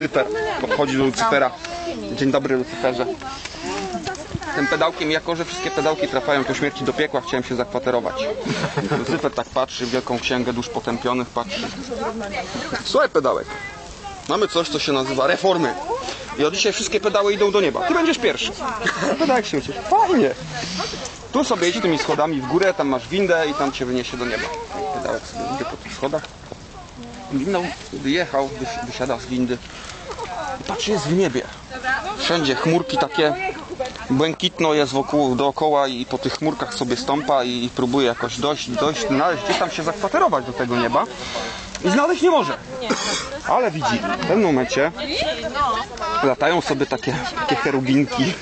Lucyfer podchodzi do Lucyfera. Dzień dobry Lucyferze. Tym pedałkiem, jako że wszystkie pedałki trafiają po śmierci do piekła, chciałem się zakwaterować. Lucyfer tak patrzy, w wielką księgę dusz potępionych patrzy. Słuchaj pedałek, mamy coś, co się nazywa reformy. I od dzisiaj wszystkie pedały idą do nieba. Ty będziesz pierwszy. Pedałek się ucieszy. Fajnie. Tu sobie idź tymi schodami w górę, tam masz windę i tam cię wyniesie do nieba. Pedałek sobie idzie po tych schodach. Windą wyjechał, wys- wysiada z windy. I patrzy, jest w niebie. Wszędzie chmurki takie, błękitno jest wokół, dookoła i po tych chmurkach sobie stąpa i próbuje jakoś dojść, dojść, znaleźć, gdzieś tam się zakwaterować do tego nieba. I znaleźć nie może. Ale widzi, w pewnym momencie latają sobie takie, takie cherubinki.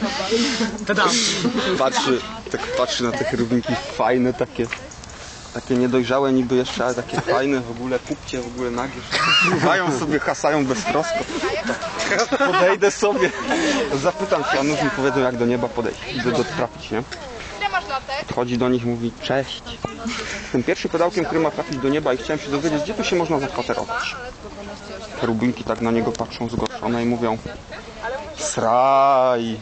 Patrzy, tak patrzy na te cherubinki fajne, takie takie niedojrzałe niby jeszcze, ale takie fajne w ogóle, kupcie w ogóle nagie. Pływają sobie, hasają beztrosko. Podejdę sobie, zapytam się, a nuż mi powiedzą jak do nieba podejść, do, do trafić, nie? Podchodzi do nich, mówi cześć. Tym pierwszym pedałkiem, który ma trafić do nieba i chciałem się dowiedzieć, gdzie tu się można zakwaterować. Rubinki tak na niego patrzą zgorszone i mówią Sraj.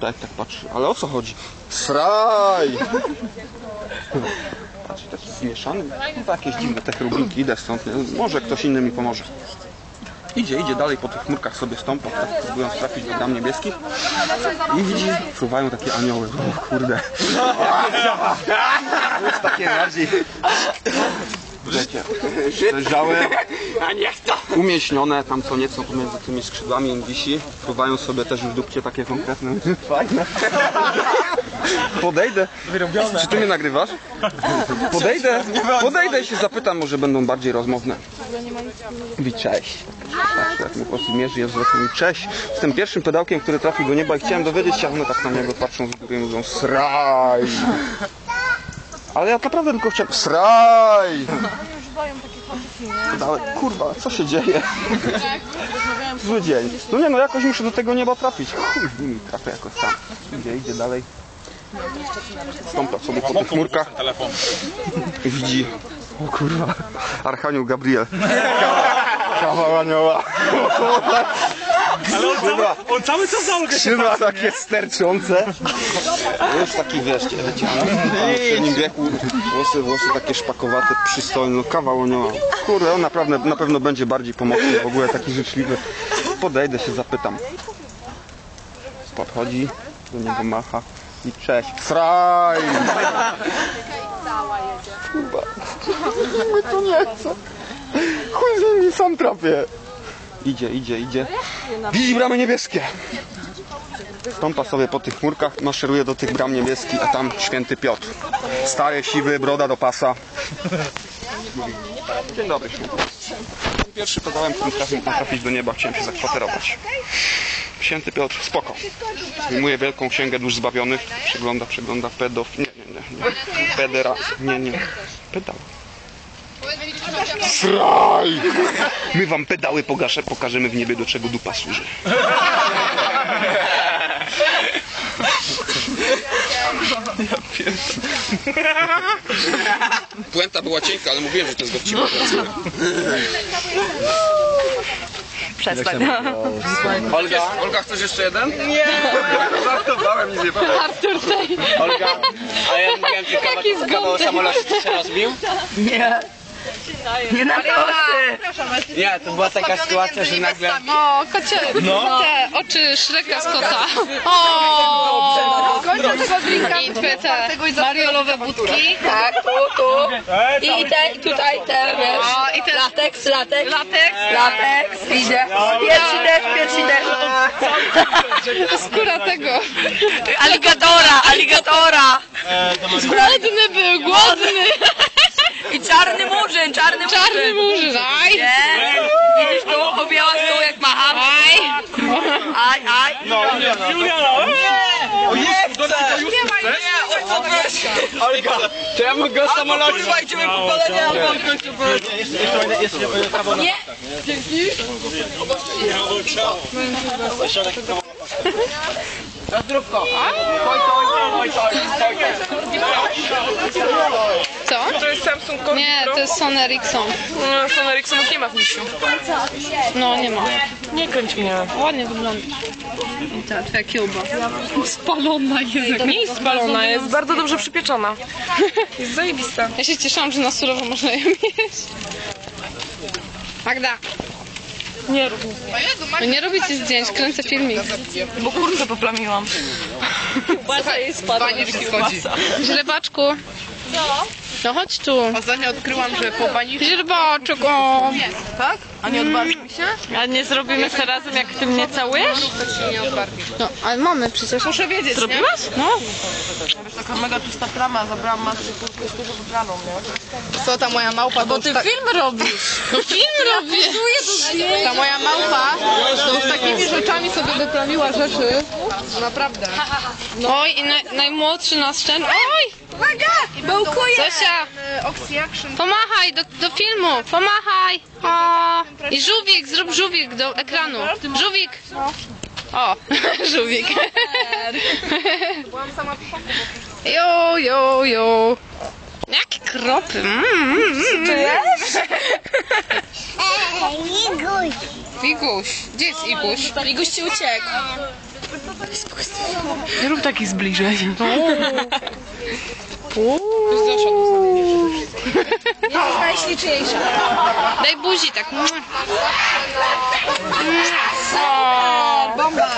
Tak, tak patrzy. Ale o co chodzi? Sraj! Patrzy taki zmieszany. No to jakieś dziwne te chrubinki, idę stąd. Może ktoś inny mi pomoże. Idzie, idzie dalej po tych chmurkach sobie stąpa, tak próbując trafić do dam niebieskich. I widzi, fruwają takie anioły. O kurde. Takie bardziej... Wiecie, dojrzałe, umieśnione tam co nieco pomiędzy tymi skrzydłami im wisi. Fruwają sobie też w dupcie takie konkretne. Fajne. Podejdę. Czy ty mnie nagrywasz? Podejdę. Podejdę i się zapytam, może będą bardziej rozmowne. Mówi cześć. Patrzę, jak mu po prostu mierzy jest wzrokiem. Mówi cześć. Z tym pierwszym pedałkiem, który trafił do nieba i chciałem dowiedzieć się, a one tak na niego patrzą z góry i mówią sraj. Ale ja naprawdę tylko chciałem sraj. Ale kurwa, co się dzieje? Zły dzień. No nie no, jakoś muszę do tego nieba trafić. Chuj z nimi trafię jakoś tam. Idzie, idzie dalej. Stąpa sobie po tych chmurkach widzi, o kurwa, Archanioł Gabriel. Kawał anioła. Ale on cały, on cały czas za Olgę się Trzyma takie sterczące. Już taki wiesz, wiecie, w średnim wieku, włosy, włosy takie szpakowate, przystojne, no kawał anioła. Kurde, on naprawdę na pewno będzie bardziej pomocny, w ogóle taki życzliwy. Podejdę się, zapytam. Podchodzi, do niego macha i cześć. Fraj! Kurwa, my to nie chcę. Chuj z nimi sam trafię. Idzie, idzie, idzie. Widzi bramy niebieskie. Stąpa sobie po tych chmurkach, maszeruje do tych bram niebieskich, a tam święty Piotr. Stary, siwy, broda do pasa. Dzień dobry, święty. Pierwszy pedałem, którym trafił trafić do nieba, chciałem się zakwaterować. Święty Piotr, spoko. Wyjmuje wielką księgę dusz zbawionych, przegląda, przegląda pedof... Nie, nie, nie. nie. Pedera... Nie, nie. Pedał. Fraj! My wam pedały pogaszę, pokażemy w niebie, do czego dupa służy. Puenta była cienka, ale mówiłem, że to jest dowcipna Przestań. Olga, Olga, chcesz jeszcze jeden? Nie! Żartowałem, nic nie powiem. Artur tej. Olga, a ja mówiłem kawał zgątek. samolotu się rozbił? Nie. Nie na prosty. Nie, to była taka sytuacja, że nagle... O, kocie, te oczy Szreka z kota. O, kończę tego drinka. I twoje te mariolowe budki. Tak, tu, tu. I te, i tutaj te, wiesz. O, i te Lateks, lateks. lateks. Lateks, idzie. Pierwszy deszcz, pierwszy deszcz. Skóra tego. Aligatora, aligatora. Głodny był, głodny. Czarny murzyn, czarny murzyn. Czarny murzyn, aj. Nie. Widzisz tu, objęła z tyłu jak macham. Aj. Aj, aj. Juliana! Olga, to ja mogę o samolocie... Kurwa, idziemy po palenie, albo Nie. Na zdrówko! Oj, to, oj, to, oj, to, oj, to. Co? To jest Samsung Core Nie, Pro. to jest Sony Ericsson. No, Sony Ericssonów nie ma w misiu. No, nie ma. Nie kręć mnie. Ładnie wygląda. I ta twoja kiełba. Spalona jest. Nie jest spalona, jest bardzo dobrze przypieczona. Jest zajebista. Ja się cieszyłam, że na surowo można ją jeść. Magda. Nie rób nic. No nie robicie zdjęć, kręcę filmik. Bo kurczę poplamiłam. Słuchaj, jej spadła. Źrebaczku. No chodź tu. Ostatnio odkryłam, że po bani... Źrebaczek, o. Tak? A nie odbarwi mi się? A nie zrobimy jeszcze razem, jak ty mnie całujesz? To się nie odbarwi. No, ale mamy przecież. Muszę wiedzieć, Zrobiłaś? No. Wiesz, taka mega tusta plama, zabrałam matce kurtkę z dużo wybraną, nie? Co ta moja małpa? Bo ty film robisz! No film robię. Ta moja małpa to rzeczami sobie wyplamiła rzeczy. Naprawdę. Oj, i naj, najmłodszy nasz ten. Oj! Bełkuje! Zosia, Action. pomachaj do, do filmu, pomachaj. O. I żółwik, zrób żółwik do ekranu. Żółwik. O, żółwik. Byłam sama w szoku. Jo, jo, jo. Jakie kropy. Mm, mm, mm. Iguś. Gdzie jest Iguś? Iguś ci uciekł. Nie rób takich zbliżeń. Jest najśliczniejsza. Daj buzi tak. Mm. Bomba.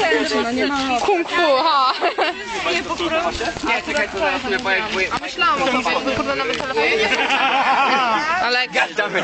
Nie tęczy, no nie ma. Kung fu, ha. Nie, czekaj, to zaraz bo... A myślałam o tym, żeby kurde nawet telefonie. Ale Gadamy.